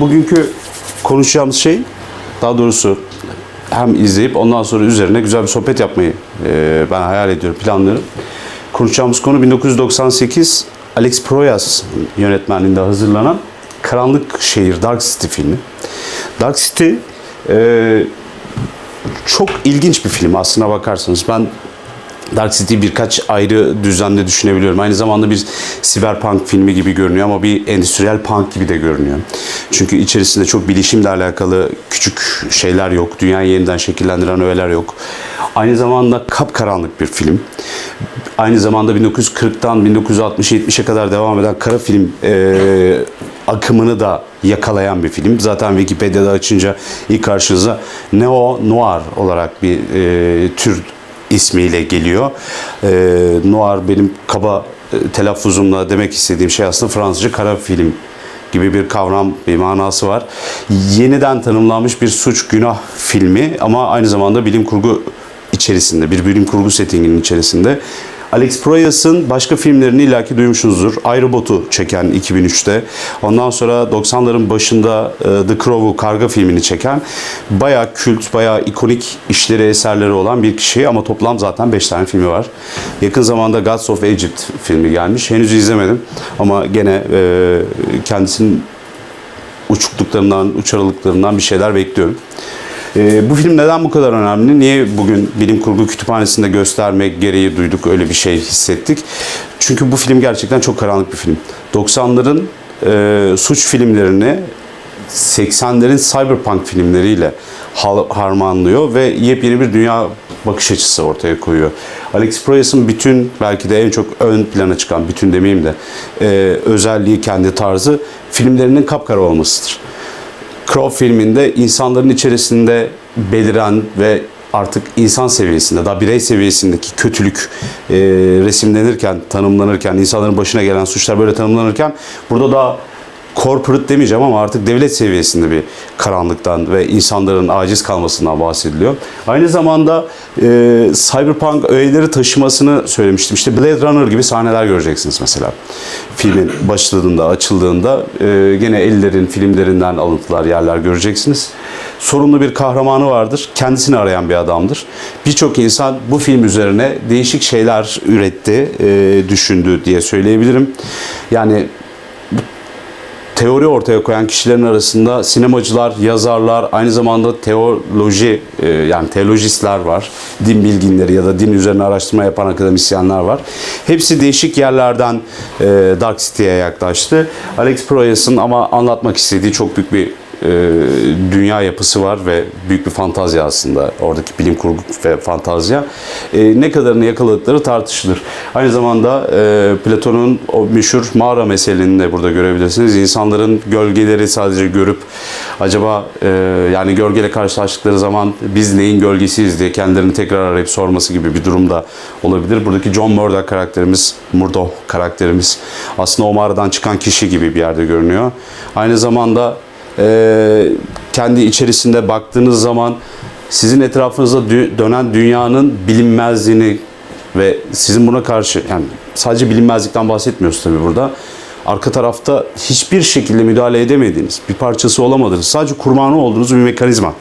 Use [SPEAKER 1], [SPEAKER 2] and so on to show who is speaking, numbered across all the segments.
[SPEAKER 1] bugünkü konuşacağımız şey daha doğrusu hem izleyip ondan sonra üzerine güzel bir sohbet yapmayı e, ben hayal ediyorum, planlıyorum. Konuşacağımız konu 1998 Alex Proyas yönetmenliğinde hazırlanan Karanlık Şehir, Dark City filmi. Dark City e, çok ilginç bir film aslına bakarsanız. Ben Dark City birkaç ayrı düzlemde düşünebiliyorum. Aynı zamanda bir siberpunk filmi gibi görünüyor ama bir endüstriyel punk gibi de görünüyor. Çünkü içerisinde çok bilişimle alakalı küçük şeyler yok. Dünyayı yeniden şekillendiren öğeler yok. Aynı zamanda kapkaranlık bir film. Aynı zamanda 1940'tan 1960-70'e kadar devam eden kara film e, akımını da yakalayan bir film. Zaten Wikipedia'da açınca ilk karşınıza Neo Noir olarak bir e, tür ismiyle geliyor. E, noir benim kaba e, telaffuzumla demek istediğim şey aslında Fransızca kara film gibi bir kavram, bir manası var. Yeniden tanımlanmış bir suç günah filmi ama aynı zamanda bilim kurgu içerisinde, bir bilim kurgu settinginin içerisinde. Alex Proyas'ın başka filmlerini illaki duymuşsunuzdur. Aerobot'u çeken 2003'te. Ondan sonra 90'ların başında e, The Crow'u karga filmini çeken bayağı kült, bayağı ikonik işleri, eserleri olan bir kişi ama toplam zaten 5 tane filmi var. Yakın zamanda Gods of Egypt filmi gelmiş. Henüz izlemedim ama gene e, kendisinin uçukluklarından, uçarılıklarından bir şeyler bekliyorum. Ee, bu film neden bu kadar önemli? Niye bugün bilim kurgu kütüphanesinde göstermek gereği duyduk, öyle bir şey hissettik? Çünkü bu film gerçekten çok karanlık bir film. 90'ların e, suç filmlerini 80'lerin cyberpunk filmleriyle ha- harmanlıyor ve yepyeni bir dünya bakış açısı ortaya koyuyor. Alex Proyas'ın bütün belki de en çok ön plana çıkan, bütün demeyeyim de e, özelliği, kendi tarzı filmlerinin kapkara olmasıdır. Crow filminde insanların içerisinde beliren ve artık insan seviyesinde, daha birey seviyesindeki kötülük e, resimlenirken, tanımlanırken, insanların başına gelen suçlar böyle tanımlanırken burada da corporate demeyeceğim ama artık devlet seviyesinde bir karanlıktan ve insanların aciz kalmasından bahsediliyor. Aynı zamanda e, cyberpunk öğeleri taşımasını söylemiştim. İşte Blade Runner gibi sahneler göreceksiniz mesela. Filmin başladığında, açıldığında e, gene ellerin, filmlerinden alıntılar, yerler göreceksiniz. Sorunlu bir kahramanı vardır. Kendisini arayan bir adamdır. Birçok insan bu film üzerine değişik şeyler üretti, e, düşündü diye söyleyebilirim. Yani teori ortaya koyan kişilerin arasında sinemacılar, yazarlar, aynı zamanda teoloji e, yani teolojistler var. Din bilginleri ya da din üzerine araştırma yapan akademisyenler var. Hepsi değişik yerlerden e, Dark City'ye yaklaştı. Alex Proyas'ın ama anlatmak istediği çok büyük bir e, dünya yapısı var ve büyük bir fantazya aslında. Oradaki bilim kurgu ve fantazya. E, ne kadarını yakaladıkları tartışılır. Aynı zamanda e, Platon'un o meşhur mağara meselini de burada görebilirsiniz. İnsanların gölgeleri sadece görüp acaba e, yani gölgeyle karşılaştıkları zaman biz neyin gölgesiyiz diye kendilerini tekrar arayıp sorması gibi bir durum da olabilir. Buradaki John Murdoch karakterimiz, Murdoch karakterimiz aslında o mağaradan çıkan kişi gibi bir yerde görünüyor. Aynı zamanda e, kendi içerisinde baktığınız zaman sizin etrafınızda dü- dönen dünyanın bilinmezliğini ve sizin buna karşı yani sadece bilinmezlikten bahsetmiyoruz tabii burada. Arka tarafta hiçbir şekilde müdahale edemediğiniz, bir parçası olamadığınız, sadece kurbanı olduğunuz bir mekanizma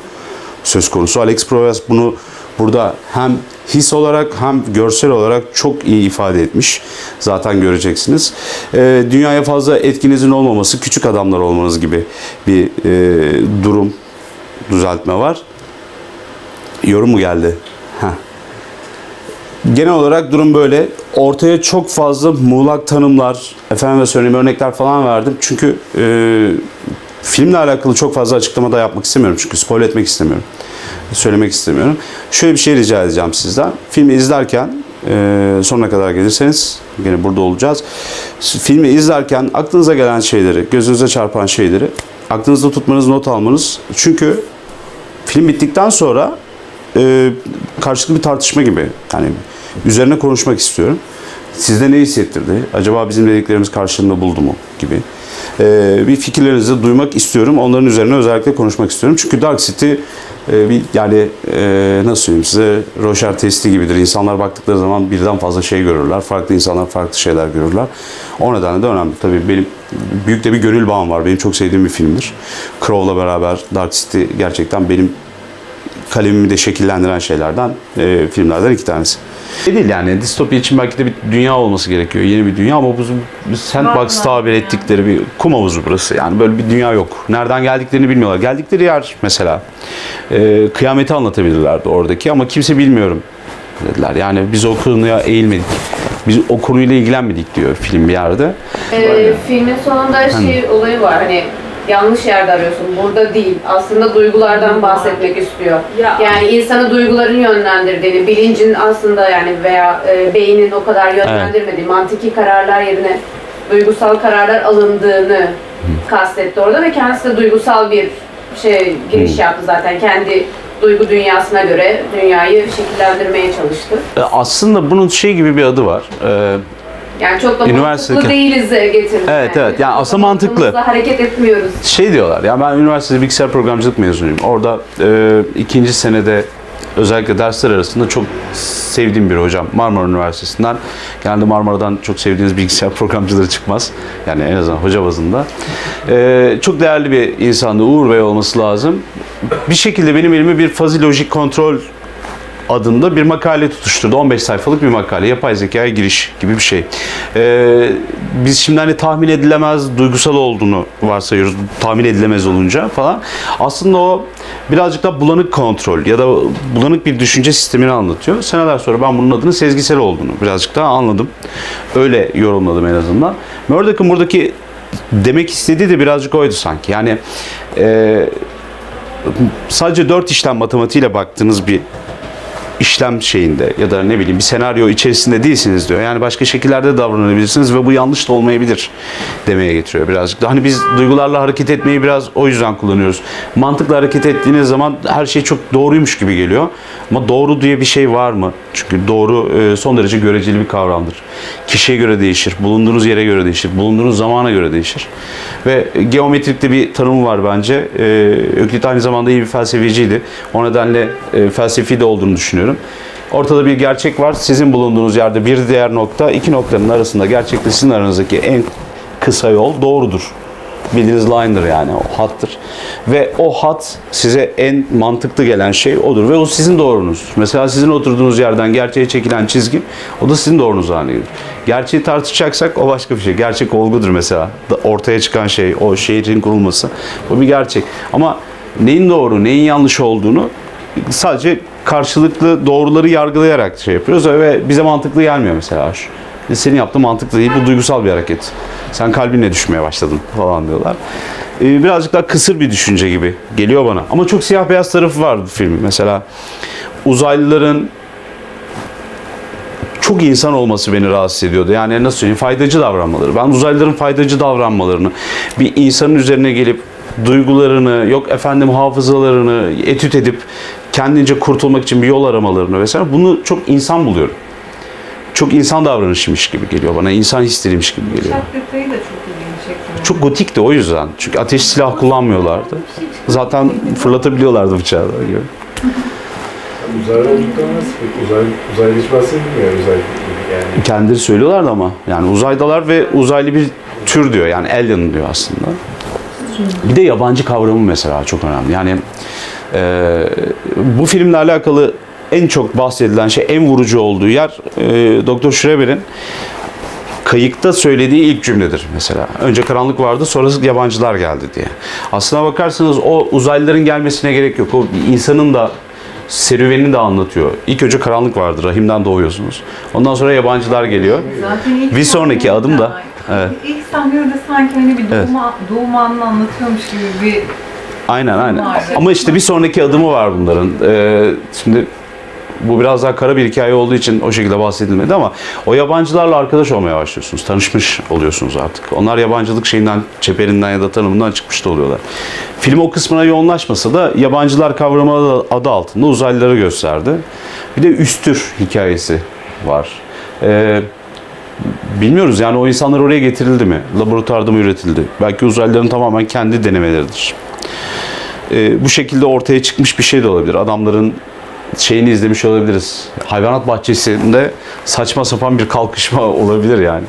[SPEAKER 1] söz konusu. Alex Proyas bunu burada hem his olarak hem görsel olarak çok iyi ifade etmiş. Zaten göreceksiniz. Ee, dünyaya fazla etkinizin olmaması, küçük adamlar olmanız gibi bir e, durum, düzeltme var. Yorum mu geldi? Heh. Genel olarak durum böyle. Ortaya çok fazla muğlak tanımlar, efendim söyleyeyim örnekler falan verdim. Çünkü e, filmle alakalı çok fazla açıklama da yapmak istemiyorum. Çünkü spoil etmek istemiyorum. Söylemek istemiyorum. Şöyle bir şey rica edeceğim sizden. Filmi izlerken e, sonuna kadar gelirseniz gene burada olacağız. Filmi izlerken aklınıza gelen şeyleri, gözünüze çarpan şeyleri aklınızda tutmanız, not almanız. Çünkü film bittikten sonra e, karşılıklı bir tartışma gibi. Yani üzerine konuşmak istiyorum. Sizde ne hissettirdi? Acaba bizim dediklerimiz karşılığında buldu mu? Gibi. Ee, bir fikirlerinizi duymak istiyorum. Onların üzerine özellikle konuşmak istiyorum. Çünkü Dark City bir yani e, nasıl söyleyeyim size Rocher testi gibidir. İnsanlar baktıkları zaman birden fazla şey görürler. Farklı insanlar farklı şeyler görürler. O nedenle de önemli. Tabii benim büyük de bir gönül bağım var. Benim çok sevdiğim bir filmdir. Crow'la beraber Dark City gerçekten benim kalemimi de şekillendiren şeylerden, e, filmlerden iki tanesi. Şey değil yani distopya için belki de bir dünya olması gerekiyor. Yeni bir dünya ama bu sandbox tabir ettikleri bir kum havuzu burası. Yani böyle bir dünya yok. Nereden geldiklerini bilmiyorlar. Geldikleri yer mesela e, kıyameti anlatabilirlerdi oradaki ama kimse bilmiyorum dediler. Yani biz o konuya eğilmedik. Biz o konuyla ilgilenmedik diyor film bir yerde.
[SPEAKER 2] Ee, filmin sonunda şey olayı var hani yanlış yerde arıyorsun. Burada değil. Aslında duygulardan bahsetmek istiyor.
[SPEAKER 3] Ya.
[SPEAKER 2] Yani insanı duyguların yönlendirdiğini, bilincin aslında yani veya e, beynin o kadar yönlendirmediği, mantiki kararlar yerine duygusal kararlar alındığını kastetti orada ve kendisi de duygusal bir şey giriş yaptı zaten kendi duygu dünyasına göre dünyayı şekillendirmeye çalıştı.
[SPEAKER 1] E, aslında bunun şey gibi bir adı var. E,
[SPEAKER 2] Yani çok da
[SPEAKER 1] Üniversite-
[SPEAKER 2] mantıklı değiliz getirdi.
[SPEAKER 1] Evet, evet. Yani aslında mantıklı.
[SPEAKER 2] Hareket etmiyoruz.
[SPEAKER 1] şey diyorlar ya ben üniversitede bilgisayar programcılık mezunuyum. Orada e, ikinci senede özellikle dersler arasında çok sevdiğim bir hocam Marmara Üniversitesi'nden. Genelde Marmara'dan çok sevdiğiniz bilgisayar programcıları çıkmaz. Yani en azından hoca bazında. E, çok değerli bir insandı. Uğur Bey olması lazım. Bir şekilde benim elime bir fuzzy logic kontrol adında bir makale tutuşturdu. 15 sayfalık bir makale. Yapay zekaya giriş gibi bir şey. Ee, biz şimdi hani tahmin edilemez duygusal olduğunu varsayıyoruz. Tahmin edilemez olunca falan. Aslında o birazcık da bulanık kontrol ya da bulanık bir düşünce sistemini anlatıyor. Seneler sonra ben bunun adının sezgisel olduğunu birazcık daha anladım. Öyle yorumladım en azından. Murdoch'ın buradaki demek istediği de birazcık oydu sanki. Yani e, sadece dört işlem matematiğiyle baktığınız bir işlem şeyinde ya da ne bileyim bir senaryo içerisinde değilsiniz diyor. Yani başka şekillerde davranabilirsiniz ve bu yanlış da olmayabilir demeye getiriyor birazcık da. Hani biz duygularla hareket etmeyi biraz o yüzden kullanıyoruz. Mantıkla hareket ettiğiniz zaman her şey çok doğruymuş gibi geliyor. Ama doğru diye bir şey var mı? Çünkü doğru e, son derece göreceli bir kavramdır. Kişiye göre değişir, bulunduğunuz yere göre değişir, bulunduğunuz zamana göre değişir. Ve geometrikte bir tanımı var bence. E, Öklit aynı zamanda iyi bir felsefeciydi. O nedenle e, felsefi de olduğunu düşünüyorum. Ortada bir gerçek var. Sizin bulunduğunuz yerde bir diğer nokta, iki noktanın arasında gerçekle sizin aranızdaki en kısa yol doğrudur. Bildiğiniz line'dır yani o hattır. Ve o hat size en mantıklı gelen şey odur ve o sizin doğrunuz. Mesela sizin oturduğunuz yerden gerçeğe çekilen çizgi o da sizin doğrunuz haline gelir. Gerçeği tartışacaksak o başka bir şey. Gerçek olgudur mesela. Ortaya çıkan şey o şehrin kurulması. Bu bir gerçek. Ama neyin doğru, neyin yanlış olduğunu sadece karşılıklı doğruları yargılayarak şey yapıyoruz ve bize mantıklı gelmiyor mesela. Senin yaptığın mantıklı değil, bu duygusal bir hareket. Sen kalbinle düşmeye başladın falan diyorlar. Ee, birazcık daha kısır bir düşünce gibi geliyor bana. Ama çok siyah beyaz tarafı var bu filmin. Mesela uzaylıların çok insan olması beni rahatsız ediyordu. Yani nasıl söyleyeyim faydacı davranmaları. Ben uzaylıların faydacı davranmalarını bir insanın üzerine gelip duygularını yok efendim hafızalarını etüt edip kendince kurtulmak için bir yol aramalarını vesaire bunu çok insan buluyorum. Çok insan davranışıymış gibi geliyor bana. insan hisleriymiş gibi geliyor.
[SPEAKER 3] Detayı da çok ilgimi çekti.
[SPEAKER 1] Çok gotikti o yüzden. Çünkü ateş silah kullanmıyorlardı. Zaten fırlatabiliyorlardı bıçağı da gibi.
[SPEAKER 4] Uzaylı olduklarına nasıl peki? Uzay, uzaylı hiç bahsedilmiyor uzay gibi yani.
[SPEAKER 1] Kendileri söylüyorlardı ama. Yani uzaydalar ve uzaylı bir tür diyor. Yani alien diyor aslında. Bir de yabancı kavramı mesela çok önemli. Yani e, bu filmle alakalı en çok bahsedilen şey, en vurucu olduğu yer e, Doktor Schreber'in kayıkta söylediği ilk cümledir mesela. Önce karanlık vardı sonra yabancılar geldi diye. Aslına bakarsanız o uzaylıların gelmesine gerek yok. O insanın da serüvenini de anlatıyor. İlk önce karanlık vardı. Rahimden doğuyorsunuz. Ondan sonra yabancılar geliyor.
[SPEAKER 3] Zaten
[SPEAKER 1] Bir sonraki adım da- evet.
[SPEAKER 3] İlk sahnede sanki hani bir
[SPEAKER 1] Evet.
[SPEAKER 3] doğum, doğum anını anlatıyormuş gibi bir
[SPEAKER 1] Aynen aynen. Ama işte bir sonraki adımı var bunların. Ee, şimdi bu biraz daha kara bir hikaye olduğu için o şekilde bahsedilmedi ama o yabancılarla arkadaş olmaya başlıyorsunuz. Tanışmış oluyorsunuz artık. Onlar yabancılık şeyinden, çeperinden ya da tanımından çıkmış da oluyorlar. Film o kısmına yoğunlaşmasa da yabancılar kavramı adı- altında uzaylıları gösterdi. Bir de üstür hikayesi var. Ee, bilmiyoruz yani o insanlar oraya getirildi mi? Laboratuvarda mı üretildi? Belki uzaylıların tamamen kendi denemeleridir. Ee, bu şekilde ortaya çıkmış bir şey de olabilir. Adamların şeyini izlemiş olabiliriz. Hayvanat bahçesinde saçma sapan bir kalkışma olabilir yani.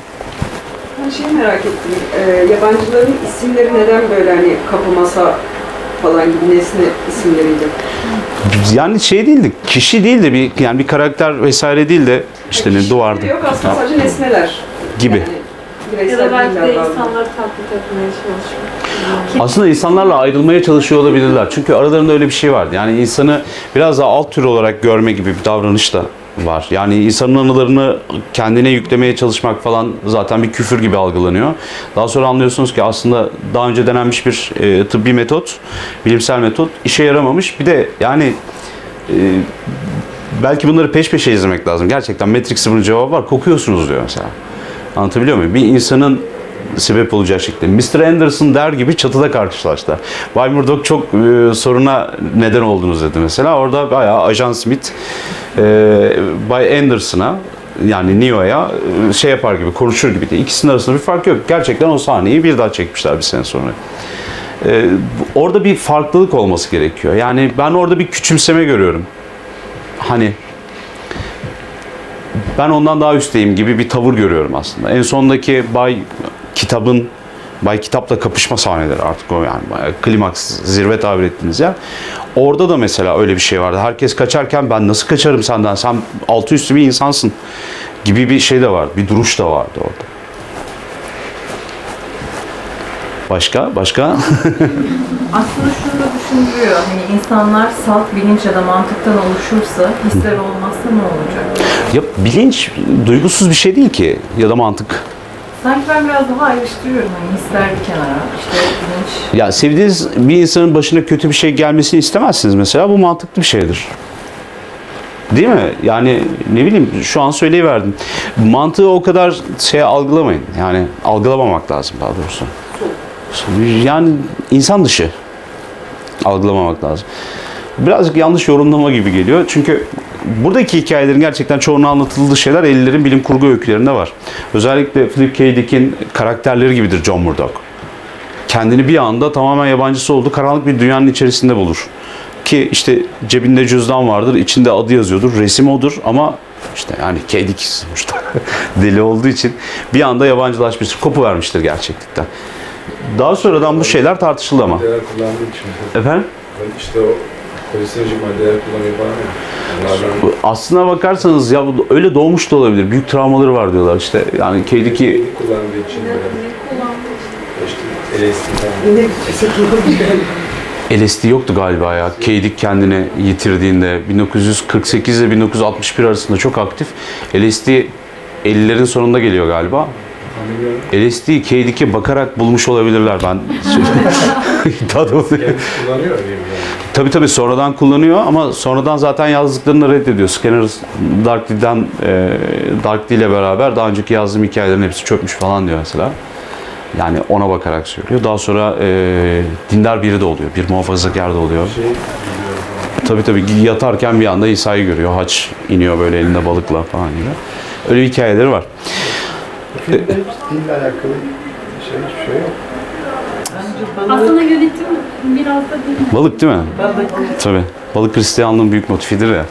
[SPEAKER 5] Ben şeyi merak ettim. Ee, yabancıların isimleri neden böyle hani kapı masa falan gibi nesne isimleriydi?
[SPEAKER 1] Yani şey değildi, kişi değildi bir yani bir karakter vesaire değil de işte ne duvardı
[SPEAKER 5] Yok aslında sadece nesneler.
[SPEAKER 1] gibi.
[SPEAKER 5] Yani
[SPEAKER 3] Ya
[SPEAKER 5] bireysel
[SPEAKER 3] da belki de
[SPEAKER 5] değiller bazı.
[SPEAKER 3] insanları taklit etmeye çalışıyor.
[SPEAKER 1] Aslında insanlarla ayrılmaya çalışıyor olabilirler. Çünkü aralarında öyle bir şey vardı. Yani insanı biraz daha alt tür olarak görme gibi bir davranış da var. Yani insanın anılarını kendine yüklemeye çalışmak falan zaten bir küfür gibi algılanıyor. Daha sonra anlıyorsunuz ki aslında daha önce denenmiş bir e, tıbbi metot, bilimsel metot işe yaramamış. Bir de yani e, belki bunları peş peşe izlemek lazım. Gerçekten Matrix'in bunun cevabı var. Kokuyorsunuz diyor mesela. Anlatabiliyor muyum? Bir insanın sebep olacak şekilde. Mr. Anderson der gibi çatıda karşılaştılar. Bay Murdoch çok e, soruna neden oldunuz dedi mesela. Orada bayağı Ajan Smith e, Bay Anderson'a yani Neo'ya e, şey yapar gibi konuşur gibi. İkisinin arasında bir fark yok. Gerçekten o sahneyi bir daha çekmişler bir sene sonra. E, bu- orada bir farklılık olması gerekiyor. Yani ben orada bir küçümseme görüyorum. Hani ben ondan daha üstteyim gibi bir tavır görüyorum aslında. En sondaki Bay kitabın Bay Kitap'la kapışma sahneleri artık o yani klimaks, zirve tabir ettiğiniz yer. Orada da mesela öyle bir şey vardı. Herkes kaçarken ben nasıl kaçarım senden? Sen altı üstü bir insansın gibi bir şey de vardı. Bir duruş da vardı orada. Başka? Başka?
[SPEAKER 3] Aslında şunu da düşündürüyor. Hani insanlar salt bilinç ya da mantıktan oluşursa, hisler olmazsa ne olacak?
[SPEAKER 1] ya bilinç duygusuz bir şey değil ki ya da mantık.
[SPEAKER 3] Sanki ben biraz daha ayrıştırıyorum. Hani hisler bir kenara, işte bilinç.
[SPEAKER 1] Ya sevdiğiniz bir insanın başına kötü bir şey gelmesini istemezsiniz mesela. Bu mantıklı bir şeydir. Değil mi? Yani ne bileyim şu an söyleyiverdim. Mantığı o kadar şey algılamayın. Yani algılamamak lazım daha doğrusu. Yani insan dışı algılamamak lazım. Birazcık yanlış yorumlama gibi geliyor. Çünkü buradaki hikayelerin gerçekten çoğunu anlatıldığı şeyler 50'lerin bilim kurgu öykülerinde var. Özellikle Philip K. Dick'in karakterleri gibidir John Murdoch kendini bir anda tamamen yabancısı olduğu karanlık bir dünyanın içerisinde bulur. Ki işte cebinde cüzdan vardır, içinde adı yazıyordur, resim odur ama işte yani kedik sonuçta deli olduğu için bir anda yabancılaşmıştır, kopu vermiştir gerçeklikten. Daha sonradan bu şeyler tartışıldı ama. Efendim?
[SPEAKER 4] İşte o halüsinojik maddeler kullanıyor falan ya. Onlardan
[SPEAKER 1] Aslına bakarsanız ya bu öyle doğmuş da olabilir. Büyük travmaları var diyorlar işte. Yani Kediki
[SPEAKER 4] Kedik kullandığı için böyle. İşte LSD falan.
[SPEAKER 5] Yine bir
[SPEAKER 1] LSD yoktu galiba ya. Keydik kendini yitirdiğinde 1948 ile 1961 arasında çok aktif. LSD 50'lerin sonunda geliyor galiba. LSD Keydik'e bakarak bulmuş olabilirler ben.
[SPEAKER 4] Kendisi kullanıyor.
[SPEAKER 1] Tabii tabii sonradan kullanıyor ama sonradan zaten yazdıklarını reddediyor. Scanner Darkly'den e, Darkly ile beraber daha önceki yazdığım hikayelerin hepsi çökmüş falan diyor mesela. Yani ona bakarak söylüyor. Daha sonra e, dindar biri de oluyor. Bir muhafazakar da oluyor.
[SPEAKER 4] Şey.
[SPEAKER 1] Tabii tabii yatarken bir anda İsa'yı görüyor. Haç iniyor böyle elinde balıkla falan gibi. Öyle hikayeleri var.
[SPEAKER 4] Filmde hiç dille alakalı şey hiçbir şey yok.
[SPEAKER 6] Aslında yönetim biraz da değil.
[SPEAKER 1] Balık değil mi? Tabii. Balık Hristiyanlığın büyük motifidir ya.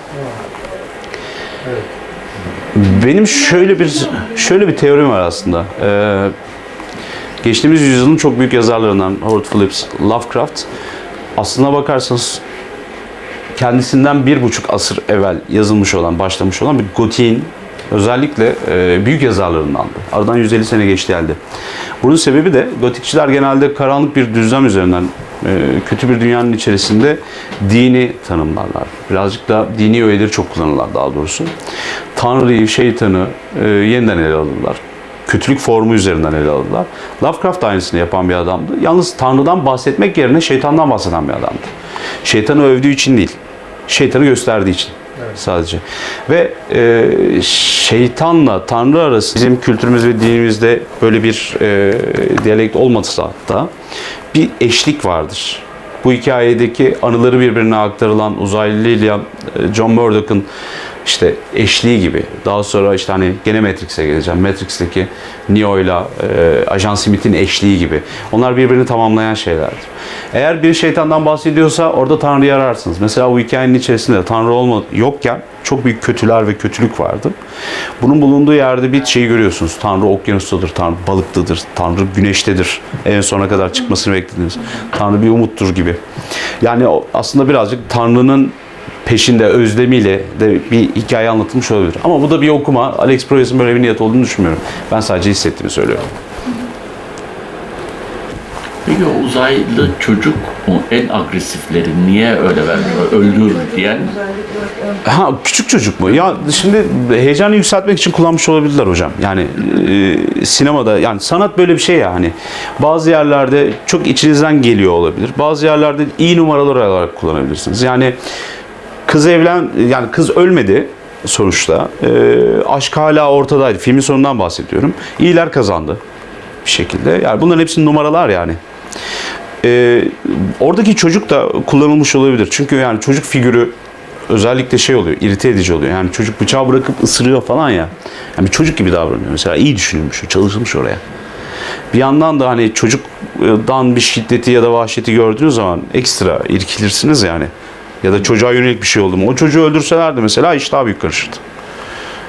[SPEAKER 1] Benim şöyle bir şöyle bir teorim var aslında. Ee, geçtiğimiz yüzyılın çok büyük yazarlarından Howard Phillips, Lovecraft. Aslına bakarsanız kendisinden bir buçuk asır evvel yazılmış olan, başlamış olan bir gotiğin özellikle e, büyük yazarlarındandı. Aradan 150 sene geçti geldi. Bunun sebebi de gotikçiler genelde karanlık bir düzlem üzerinden e, kötü bir dünyanın içerisinde dini tanımlarlar. Birazcık da dini öğeleri çok kullanırlar daha doğrusu. Tanrı'yı, şeytanı e, yeniden ele alırlar. Kötülük formu üzerinden ele alırlar. Lovecraft aynısını yapan bir adamdı. Yalnız Tanrı'dan bahsetmek yerine şeytandan bahseden bir adamdı. Şeytanı övdüğü için değil, şeytanı gösterdiği için sadece. Ve e, şeytanla Tanrı arası bizim kültürümüz ve dinimizde böyle bir e, diyalekt olmasa da bir eşlik vardır. Bu hikayedeki anıları birbirine aktarılan uzaylıyla e, John Murdoch'ın işte eşliği gibi. Daha sonra işte hani gene Matrix'e geleceğim. Matrix'teki Neo'yla e, Ajan Smith'in eşliği gibi. Onlar birbirini tamamlayan şeylerdir. Eğer bir şeytandan bahsediyorsa orada Tanrı'yı ararsınız. Mesela bu hikayenin içerisinde Tanrı olma yokken çok büyük kötüler ve kötülük vardı. Bunun bulunduğu yerde bir şeyi görüyorsunuz. Tanrı okyanustadır, Tanrı balıktadır, Tanrı güneştedir. En sona kadar çıkmasını beklediniz. Tanrı bir umuttur gibi. Yani aslında birazcık Tanrı'nın peşinde özlemiyle de bir hikaye anlatılmış olabilir. Ama bu da bir okuma. Alex Proyas'ın böyle bir niyet olduğunu düşünmüyorum. Ben sadece hissettiğimi söylüyorum.
[SPEAKER 7] Peki o uzaylı çocuk o en agresifleri niye öyle vermiyor? Öldür diyen
[SPEAKER 1] Ha küçük çocuk mu? Ya şimdi heyecanı yükseltmek için kullanmış olabilirler hocam. Yani e, sinemada yani sanat böyle bir şey ya hani bazı yerlerde çok içinizden geliyor olabilir. Bazı yerlerde iyi numaralar olarak kullanabilirsiniz. Yani kız evlen yani kız ölmedi sonuçta. E, aşk hala ortadaydı. Filmin sonundan bahsediyorum. İyiler kazandı bir şekilde. Yani bunların hepsi numaralar yani. E, oradaki çocuk da kullanılmış olabilir. Çünkü yani çocuk figürü özellikle şey oluyor, irite edici oluyor. Yani çocuk bıçağı bırakıp ısırıyor falan ya. Yani bir çocuk gibi davranıyor mesela. iyi düşünülmüş, çalışılmış oraya. Bir yandan da hani çocuktan bir şiddeti ya da vahşeti gördüğünüz zaman ekstra irkilirsiniz yani. Ya da çocuğa yönelik bir şey oldu mu? O çocuğu öldürselerdi mesela iş daha büyük karışırdı.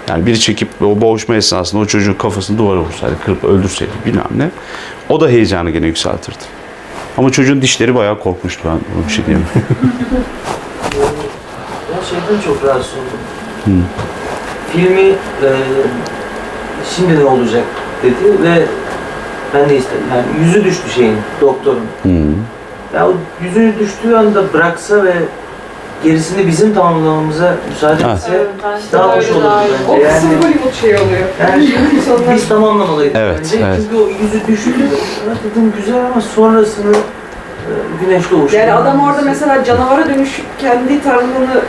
[SPEAKER 1] Yani biri çekip o boğuşma esnasında o çocuğun kafasını duvara vursaydı, kırıp öldürseydi bilmem ne. O da heyecanı gene yükseltirdi. Ama çocuğun dişleri bayağı korkmuştu ben ona bir şey diyemem.
[SPEAKER 8] Ben şeyden çok rahatsız oldum. Filmi e, şimdi ne olacak dedi ve ben de istedim. Yani yüzü düştü şeyin, doktorun.
[SPEAKER 1] Hmm.
[SPEAKER 8] Ya o yüzünü düştüğü anda bıraksa ve gerisini bizim tamamlamamıza müsaade
[SPEAKER 1] Evet.
[SPEAKER 8] etse daha hoş olur
[SPEAKER 5] O
[SPEAKER 8] bence.
[SPEAKER 5] kısım
[SPEAKER 8] Yani,
[SPEAKER 5] Hollywood şey oluyor.
[SPEAKER 8] yani
[SPEAKER 5] İnsanlar
[SPEAKER 8] biz tamamlamalıydık
[SPEAKER 1] Evet,
[SPEAKER 8] bence.
[SPEAKER 1] evet.
[SPEAKER 8] Çünkü o yüzü düştü. "Ya Dedim güzel ama sonrasını e, güneş doğuşu.
[SPEAKER 5] Yani adam orada mesela canavara dönüşüp kendi tanrılığını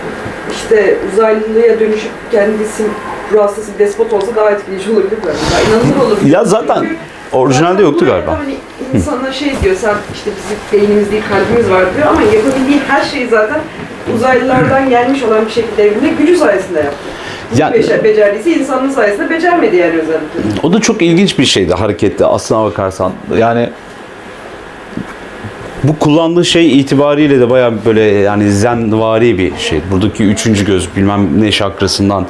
[SPEAKER 5] işte uzaylılıya dönüşüp kendisi bir despot olsa daha etkileyici olabilir bence. Daha inanılır olur.
[SPEAKER 1] Ya zaten
[SPEAKER 5] Çünkü
[SPEAKER 1] orijinalde yoktu galiba.
[SPEAKER 5] Hani insana şey diyor sen işte bizim beynimiz değil kalbimiz var diyor ama yapabildiği her şeyi zaten uzaylılardan gelmiş olan bir şekilde evinde gücü sayesinde yaptı.
[SPEAKER 1] Ya-
[SPEAKER 5] becer, becerdiyse insanın sayesinde becermedi yani özellikle.
[SPEAKER 1] O da çok ilginç bir şeydi harekette aslına bakarsan. Yani bu kullandığı şey itibariyle de bayağı böyle yani zenvari bir şey. Buradaki üçüncü göz bilmem ne şakrasından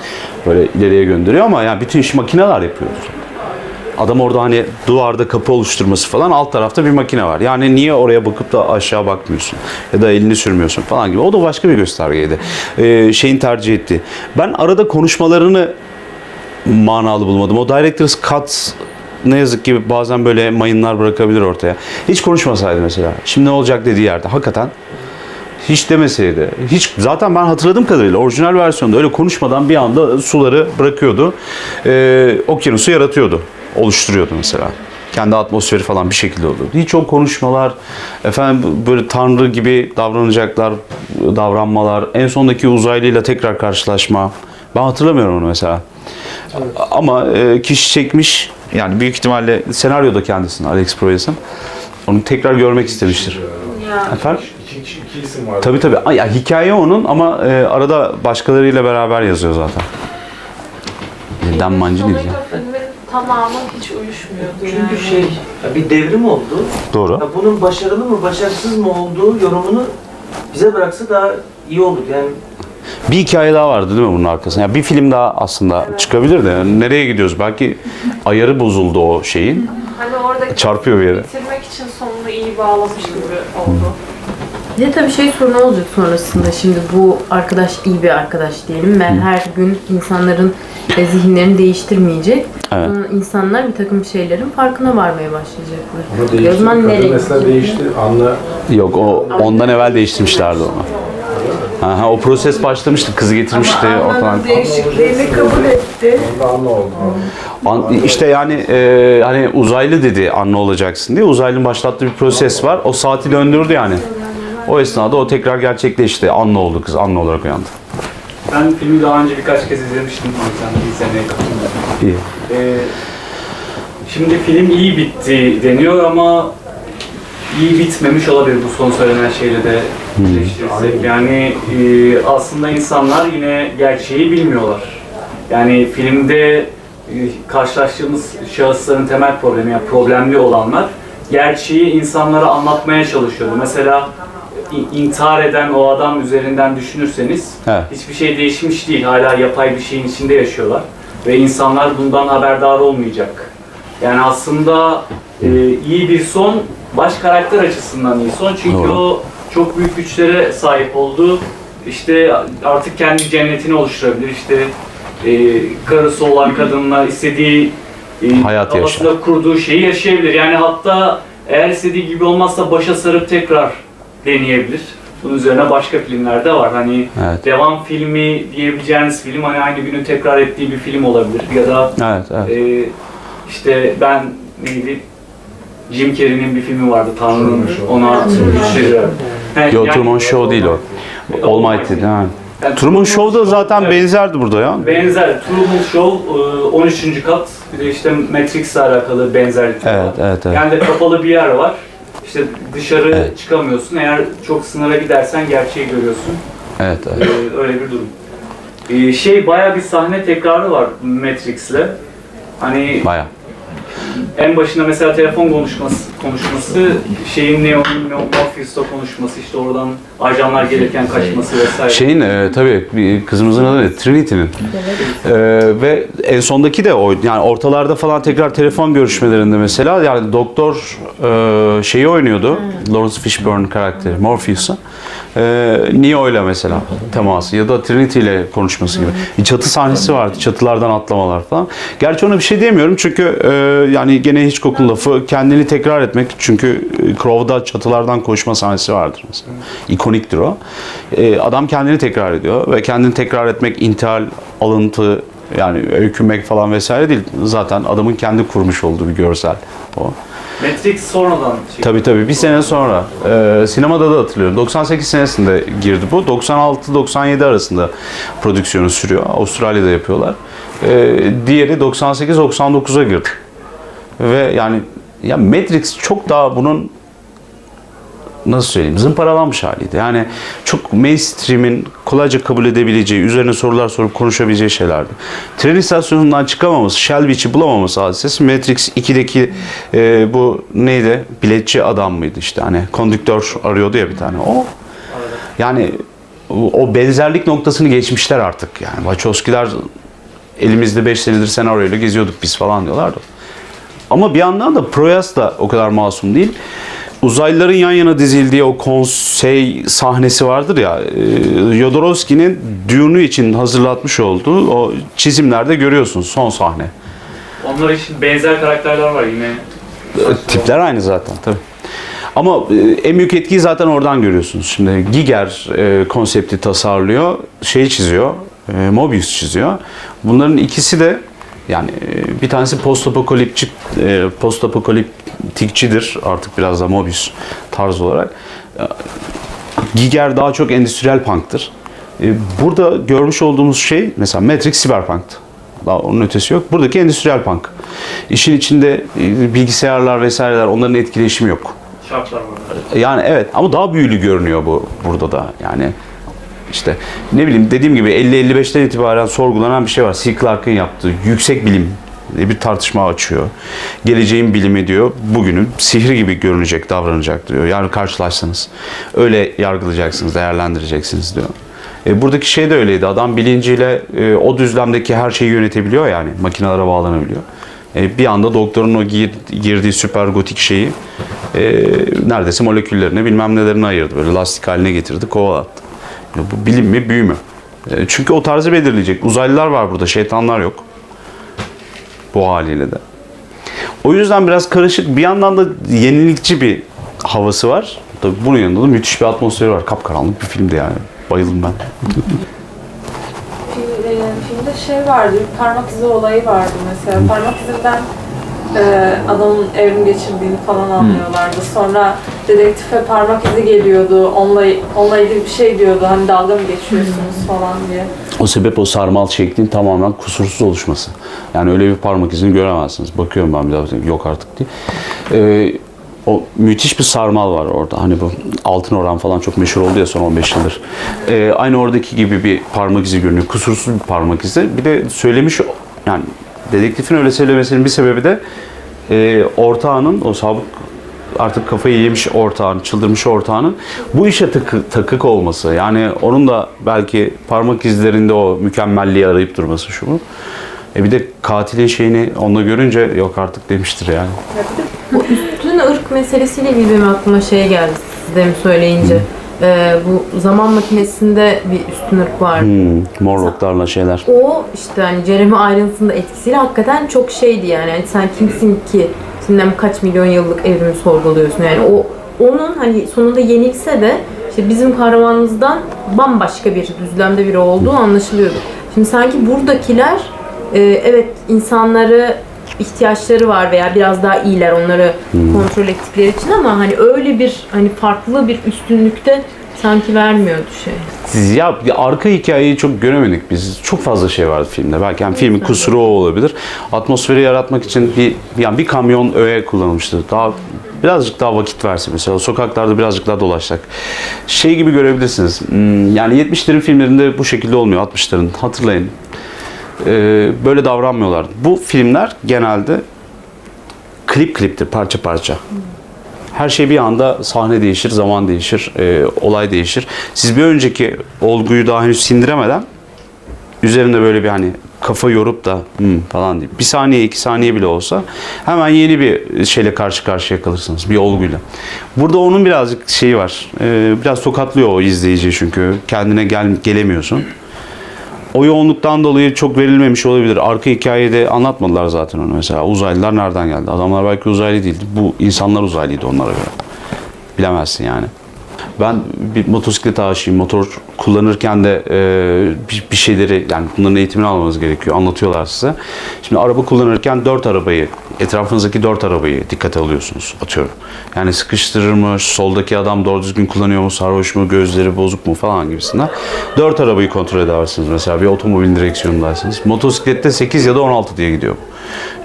[SPEAKER 1] böyle ileriye gönderiyor ama yani bütün işi makineler yapıyordur. Adam orada hani duvarda kapı oluşturması falan alt tarafta bir makine var. Yani niye oraya bakıp da aşağı bakmıyorsun ya da elini sürmüyorsun falan gibi. O da başka bir göstergeydi. Ee, şeyin tercih etti. Ben arada konuşmalarını manalı bulmadım. O director's cut ne yazık ki bazen böyle mayınlar bırakabilir ortaya. Hiç konuşmasaydı mesela. Şimdi ne olacak dediği yerde. Hakikaten hiç demeseydi. Hiç zaten ben hatırladığım kadarıyla orijinal versiyonda öyle konuşmadan bir anda suları bırakıyordu. Ee, okyanusu yaratıyordu. Oluşturuyordu mesela. Kendi atmosferi falan bir şekilde oldu. Hiç o konuşmalar, efendim böyle tanrı gibi davranacaklar, davranmalar, en sondaki uzaylıyla tekrar karşılaşma. Ben hatırlamıyorum onu mesela. Ama e, kişi çekmiş, yani büyük ihtimalle senaryoda kendisini Alex Proyas'ın. Onu tekrar görmek istemiştir. Efendim?
[SPEAKER 4] İki, iki, iki isim var.
[SPEAKER 1] Tabii tabii. Ay, Ya, hikaye onun ama e, arada başkalarıyla beraber yazıyor zaten. Dan Mancini diyeceğim.
[SPEAKER 9] filmin tamamı hiç uyuşmuyordu
[SPEAKER 8] Çünkü
[SPEAKER 9] yani.
[SPEAKER 8] şey bir devrim oldu.
[SPEAKER 1] Doğru.
[SPEAKER 8] Ya bunun başarılı mı başarısız mı olduğu yorumunu bize bıraksa daha iyi olur. Yani
[SPEAKER 1] Bir hikaye daha vardı değil mi bunun arkasında? Yani bir film daha aslında çıkabilir de. Nereye gidiyoruz? Belki ayarı bozuldu o şeyin.
[SPEAKER 9] Hani orada
[SPEAKER 1] Çarpıyor bir yere.
[SPEAKER 9] bitirmek için sonunu iyi bağlamış gibi oldu.
[SPEAKER 10] Bir de tabii şey sorunu olacak sonrasında. Şimdi bu arkadaş iyi bir arkadaş diyelim ve her gün insanların zihinlerini değiştirmeyecek.
[SPEAKER 1] Evet.
[SPEAKER 10] Ama İnsanlar bir takım şeylerin farkına varmaya başlayacaklar.
[SPEAKER 4] Ama
[SPEAKER 10] Ya o
[SPEAKER 4] değişti.
[SPEAKER 10] zaman nereye
[SPEAKER 4] mesela değişti. Anla
[SPEAKER 1] Yok o ondan evvel değiştirmişlerdi onu. Aha, o proses başlamıştı. Kızı getirmişti. o falan.
[SPEAKER 5] değişikliğini kabul etti.
[SPEAKER 4] anla oldu.
[SPEAKER 1] An, işte yani e, hani uzaylı dedi anne olacaksın diye. Uzaylının başlattığı bir proses var. O saati döndürdü yani. O esnada o tekrar gerçekleşti. Anne oldu kız. Anne olarak uyandı.
[SPEAKER 11] Ben filmi daha önce birkaç kez izlemiştim. Yüzden bir seneye yakın.
[SPEAKER 1] İyi.
[SPEAKER 11] Ee, şimdi film iyi bitti deniyor ama iyi bitmemiş olabilir bu son söylenen şeyle de birleştirirsek. Yani e, aslında insanlar yine gerçeği bilmiyorlar. Yani filmde e, karşılaştığımız şahısların temel problemi, yani problemli olanlar gerçeği insanlara anlatmaya çalışıyordu. Mesela intihar eden o adam üzerinden düşünürseniz
[SPEAKER 1] Evet.
[SPEAKER 11] hiçbir şey değişmiş değil. Hala yapay bir şeyin içinde yaşıyorlar. Ve insanlar bundan haberdar olmayacak. Yani aslında e, iyi bir son baş karakter açısından iyi son. Çünkü
[SPEAKER 1] Doğru.
[SPEAKER 11] o çok büyük güçlere sahip oldu. İşte artık kendi cennetini oluşturabilir. İşte e, karısı olan kadınla istediği e,
[SPEAKER 1] Hayatı
[SPEAKER 11] kafasında kurduğu şeyi yaşayabilir. Yani hatta eğer istediği gibi olmazsa başa sarıp tekrar deneyebilir. Bunun üzerine başka filmler de var. Hani
[SPEAKER 1] Evet.
[SPEAKER 11] devam filmi diyebileceğiniz film hani aynı günü tekrar ettiği bir film olabilir. Ya da
[SPEAKER 1] Evet, evet.
[SPEAKER 11] e, işte ben neydi? Jim Carrey'nin bir filmi vardı Tanrı'nın ona güçleri. He,
[SPEAKER 1] Yo,
[SPEAKER 11] yani-
[SPEAKER 1] Truman Show değil o. Almighty değil mi?
[SPEAKER 11] Yani
[SPEAKER 1] Truman Show'da zaten
[SPEAKER 11] Evet.
[SPEAKER 1] benzerdi burada ya.
[SPEAKER 11] Benzer. Truman Show e, 13. kat. Bir de işte Matrix'le alakalı benzerlik var.
[SPEAKER 1] Evet, evet, evet.
[SPEAKER 11] Yani de kapalı bir yer var. İşte dışarı
[SPEAKER 1] Evet.
[SPEAKER 11] çıkamıyorsun. Eğer çok sınıra gidersen gerçeği görüyorsun.
[SPEAKER 1] Evet, evet.
[SPEAKER 11] Ee, öyle bir durum. Ee, şey baya bir sahne tekrarı var Matrix'le. Hani
[SPEAKER 1] Baya.
[SPEAKER 11] En başında mesela telefon konuşması konuşması, şeyin Neo'nun Neo Morpheus'ta konuşması, işte oradan ajanlar gelirken kaçması vesaire.
[SPEAKER 1] Şeyin e, tabii bir kızımızın adı ne? Trinity'nin. E, ve en sondaki de o. Yani ortalarda falan tekrar telefon görüşmelerinde mesela yani doktor e, şeyi oynuyordu. Lawrence Fishburne karakteri Morpheus'u. E, Neo ile mesela teması ya da Trinity ile konuşması gibi. Bir çatı sahnesi vardı. Çatılardan atlamalar falan. Gerçi ona bir şey diyemiyorum çünkü e, yani gene Hitchcock'un lafı kendini tekrar etmek. Çünkü e, Crow'da çatılardan koşma sahnesi vardır mesela. İkoniktir o. E, adam kendini tekrar ediyor ve kendini tekrar etmek intihal, alıntı yani öykünmek falan vesaire değil. Zaten adamın kendi kurmuş olduğu bir görsel o.
[SPEAKER 11] Matrix sonradan şey.
[SPEAKER 1] Tabii tabii bir sene sonra e, sinemada da hatırlıyorum. 98 senesinde girdi bu. 96-97 arasında prodüksiyonu sürüyor. Avustralya'da yapıyorlar. E, diğeri 98-99'a girdi. Ve yani ya Matrix çok daha bunun nasıl söyleyeyim zımparalanmış haliydi. Yani çok mainstream'in kolayca kabul edebileceği, üzerine sorular sorup konuşabileceği şeylerdi. Tren istasyonundan çıkamaması, Shelby'çi bulamaması hadisesi Matrix 2'deki e, bu neydi? Biletçi adam mıydı işte hani kondüktör arıyordu ya bir tane. O yani o benzerlik noktasını geçmişler artık yani. Wachowski'ler elimizde 5 senedir senaryoyla geziyorduk biz falan diyorlardı. Ama bir yandan da Proyas da o kadar masum değil. Uzaylıların yan yana dizildiği o konsey sahnesi vardır ya. e, Jodorowsky'nin Dune'u için hazırlatmış olduğu o çizimlerde görüyorsun son sahne.
[SPEAKER 11] Onlar için benzer karakterler var yine.
[SPEAKER 1] Tipler aynı zaten tabii. Ama e, en büyük etkiyi zaten oradan görüyorsunuz. Şimdi Giger e, konsepti tasarlıyor, şeyi çiziyor, e, Mobius çiziyor. Bunların ikisi de yani e, bir tanesi postapokaliptik e, postapokaliptikçidir artık biraz da Mobius tarz olarak. E, Giger daha çok endüstriyel punktır. Burada görmüş olduğumuz şey mesela Matrix siberpunktı. Daha onun ötesi yok. Buradaki endüstriyel punk. İşin içinde bilgisayarlar vesaireler onların etkileşimi yok.
[SPEAKER 11] Şartlar var.
[SPEAKER 1] Yani evet ama daha büyülü görünüyor bu burada da. Yani işte ne bileyim dediğim gibi 50-55'ten itibaren sorgulanan bir şey var. C. Clarke'ın yaptığı yüksek bilim bir tartışma açıyor. Geleceğin bilimi diyor bugünün sihri gibi görünecek, davranacak diyor. Yarın karşılaşsanız öyle yargılayacaksınız, değerlendireceksiniz diyor. E, buradaki şey de öyleydi. Adam bilinciyle e, o düzlemdeki her şeyi yönetebiliyor yani. Makinelere bağlanabiliyor. E, bir anda doktorun o gir- girdiği süper gotik şeyi e, neredeyse moleküllerine bilmem nelerine ayırdı. Böyle lastik haline getirdi, kovalattı. Ya bu bilim mi, büyü mü? E, çünkü o tarzı belirleyecek. Uzaylılar var burada, şeytanlar yok. Bu haliyle de. O yüzden biraz karışık. Bir yandan da yenilikçi bir havası var. Tabii bunun yanında da müthiş bir atmosferi var. Kapkaranlık bir filmdi yani. Bayıldım ben.
[SPEAKER 9] Film, e, filmde şey vardı, bir parmak izi olayı vardı mesela. Parmak izinden e, adamın evrim geçirdiğini falan anlıyorlardı. Sonra dedektife parmak izi geliyordu, onunla, onunla ilgili bir şey diyordu. Hani dalga mı geçiyorsunuz falan diye.
[SPEAKER 1] O sebep o sarmal şeklin tamamen kusursuz oluşması. Yani öyle bir parmak izini göremezsiniz. Bakıyorum ben bir daha yok artık diye. Ee, o müthiş bir sarmal var orada. Hani bu altın oran falan çok meşhur oldu ya son 15 yıldır. Ee, aynı oradaki gibi bir parmak izi görünüyor. Kusursuz bir parmak izi. Bir de söylemiş yani dedektifin öyle söylemesinin bir sebebi de e, ortağının o sabık artık kafayı yemiş ortağın, çıldırmış ortağının bu işe takı- takık olması. Yani onun da belki parmak izlerinde o mükemmelliği arayıp durması şu bu. E bir de katilin şeyini onunla görünce yok artık demiştir yani.
[SPEAKER 10] Bu üstün ırk meselesiyle ilgili benim aklıma şey geldi siz demin söyleyince. Ee, bu zaman makinesinde bir üstün ırk var.
[SPEAKER 1] Hmm, morloklarla şeyler.
[SPEAKER 10] O işte hani Jeremy Irons'ın da etkisiyle hakikaten çok şeydi yani. Hani sen kimsin ki senden kaç milyon yıllık evrimi sorguluyorsun yani o onun hani sonunda yenilse de işte bizim kahramanımızdan bambaşka bir düzlemde biri olduğu anlaşılıyordu. Şimdi sanki buradakiler e, evet insanları ihtiyaçları var veya biraz daha iyiler onları kontrol ettikleri için ama hani öyle bir hani farklı bir üstünlükte sanki vermiyordu şey.
[SPEAKER 1] Ya arka hikayeyi çok göremedik biz. Çok fazla şey vardı filmde. Belki yani filmin kusuru o olabilir. Atmosferi yaratmak için bir yani bir kamyon öğe kullanılmıştı. Daha birazcık daha vakit verse mesela sokaklarda birazcık daha dolaşsak. Şey gibi görebilirsiniz. Hmm, Yani 70'lerin filmlerinde bu şekilde olmuyor 60'ların. Hatırlayın. Ee, böyle davranmıyorlar. Bu filmler genelde klip kliptir, parça parça. Her şey bir anda sahne değişir, zaman değişir, e, olay değişir. Siz bir önceki olguyu daha henüz sindiremeden üzerinde böyle bir hani kafa yorup da falan deyip bir saniye iki saniye bile olsa hemen yeni bir şeyle karşı karşıya kalırsınız bir olguyla. Burada onun birazcık şeyi var. E, biraz tokatlıyor o izleyici çünkü kendine gel gelemiyorsun. O yoğunluktan dolayı çok verilmemiş olabilir. Arka hikayede anlatmadılar zaten onu mesela. Uzaylılar nereden geldi? Adamlar belki uzaylı değildi. Bu insanlar uzaylıydı onlara göre. Bilemezsin yani. Ben bir motosiklet aşığıyım. Motor kullanırken de e, bir, bir şeyleri yani bunların eğitimini almanız gerekiyor. Anlatıyorlar size. Şimdi araba kullanırken dört arabayı, etrafınızdaki dört arabayı dikkate alıyorsunuz. Atıyorum. Yani sıkıştırır mı, soldaki adam doğru düzgün kullanıyor mu, sarhoş mu, gözleri bozuk mu falan gibisinden. Dört arabayı kontrol edersiniz mesela bir otomobilin direksiyonundaysanız. Motosiklette 8 ya da 16 diye gidiyor.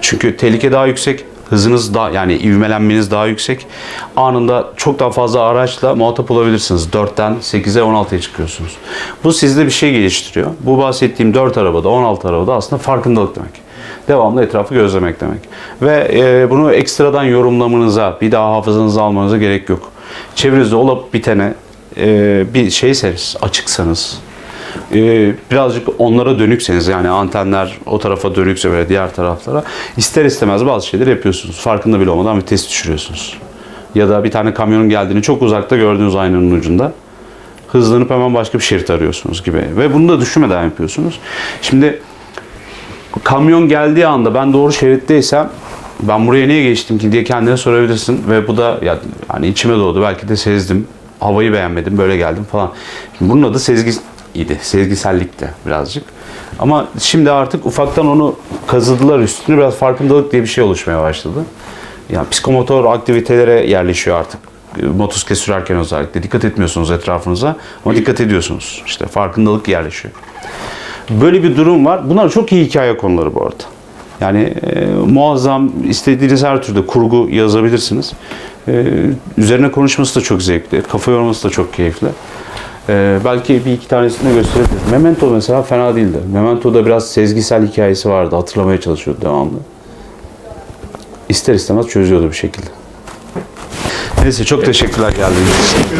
[SPEAKER 1] Çünkü tehlike daha yüksek, hızınız daha yani ivmelenmeniz daha yüksek. Anında çok daha fazla araçla muhatap olabilirsiniz. 4'ten 8'e 16'ya çıkıyorsunuz. Bu sizde bir şey geliştiriyor. Bu bahsettiğim 4 arabada 16 arabada aslında farkındalık demek. Devamlı etrafı gözlemek demek. Ve e, bunu ekstradan yorumlamanıza, bir daha hafızanıza almanıza gerek yok. Çevrenizde olup bitene e, bir şeyseniz, açıksanız, e, birazcık onlara dönükseniz yani antenler o tarafa dönükse böyle diğer taraflara ister istemez bazı şeyler yapıyorsunuz. Farkında bile olmadan vites düşürüyorsunuz. Ya da bir tane kamyonun geldiğini çok uzakta gördüğünüz aynanın ucunda hızlanıp hemen başka bir şerit arıyorsunuz gibi. Ve bunu da düşünmeden yapıyorsunuz. Şimdi kamyon geldiği anda ben doğru şeritteysem ben buraya niye geçtim ki diye kendine sorabilirsin ve bu da ya hani içime doğdu belki de sezdim havayı beğenmedim böyle geldim falan. Şimdi bunun adı sezgi idi. Sezgisellikti birazcık. Ama şimdi artık ufaktan onu kazıdılar üstüne biraz farkındalık diye bir şey oluşmaya başladı. Yani psikomotor aktivitelere yerleşiyor artık. Motosiklet sürerken özellikle. Dikkat etmiyorsunuz etrafınıza ama dikkat ediyorsunuz. İşte farkındalık yerleşiyor. Böyle bir durum var. Bunlar çok iyi hikaye konuları bu arada. Yani e, muazzam istediğiniz her türde kurgu yazabilirsiniz. E, üzerine konuşması da çok zevkli. Kafa yorması da çok keyifli. E, belki bir iki tanesini gösterebilirim. Memento mesela fena değildi. Memento'da biraz sezgisel hikayesi vardı. Hatırlamaya çalışıyordu devamlı. İster istemez çözüyordu bir şekilde. Neyse çok teşekkürler geldiğiniz için.